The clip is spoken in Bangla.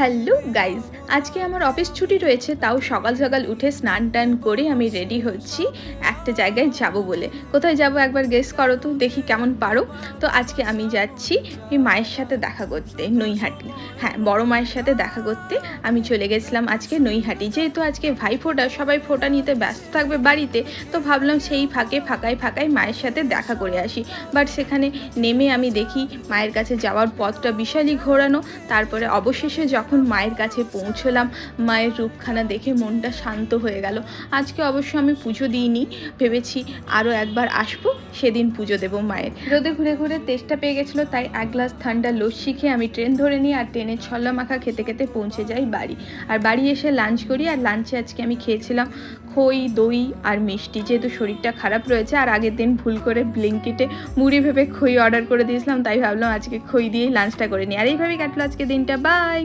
হ্যালো গাইজ আজকে আমার অফিস ছুটি রয়েছে, তাও সকাল সকাল উঠে স্নান টান করে আমি রেডি হচ্ছি, একটা জায়গায় যাব বলে। কোথায় যাব একবার গেস করো তো, দেখি কেমন পারো। তো আজকে আমি যাচ্ছি মায়ের সাথে দেখা করতে, নৈহাটি। হ্যাঁ বড় মায়ের সাথে দেখা করতে আমি চলে গেছিলাম আজকে নৈহাটি। যেহেতু আজকে ভাই ফোটা, সবাই ফোটা নিতে ব্যস্ত থাকবে বাড়িতে, তো ভাবলাম সেই ফাঁকে ফাঁকায় ফাঁকায় মায়ের সাথে দেখা করে আসি। বাট সেখানে নেমে আমি দেখি মায়ের কাছে যাওয়ার পথটা বিশালই ঘোরানো, তারপরে অবশেষে যখন মায়ের কাছে পৌঁছলাম। মায়ের রূপখানা দেখে মনটা শান্ত হয়ে গেল। আজকে অবশ্য আমি পুজো দিইনি, ভেবেছি আরও একবার আসব, সেদিন পুজো দেবো মায়ের। রোদে ঘুরে ঘুরে তেষ্টা পেয়ে গেছিল, তাই এক গ্লাস ঠান্ডা লস্যি খেয়ে আমি ট্রেন ধরে নিই আর ট্রেনে ছল্লা মাখা খেতে খেতে পৌঁছে যাই বাড়ি। আর বাড়ি এসে লাঞ্চ করি, আর লাঞ্চে আজকে আমি খেয়েছিলাম খই, দই আর মিষ্টি। যেহেতু শরীরটা খারাপ রয়েছে, আর আগের দিন ভুল করে ব্লিঙ্কিটে মুড়ি ভেবে খই অর্ডার করে দিয়েছিলাম, তাই ভাবলাম আজকে খই দিয়েই লাঞ্চটা করে নিই। আর এইভাবেই কাটলো আজকে দিনটা। বাই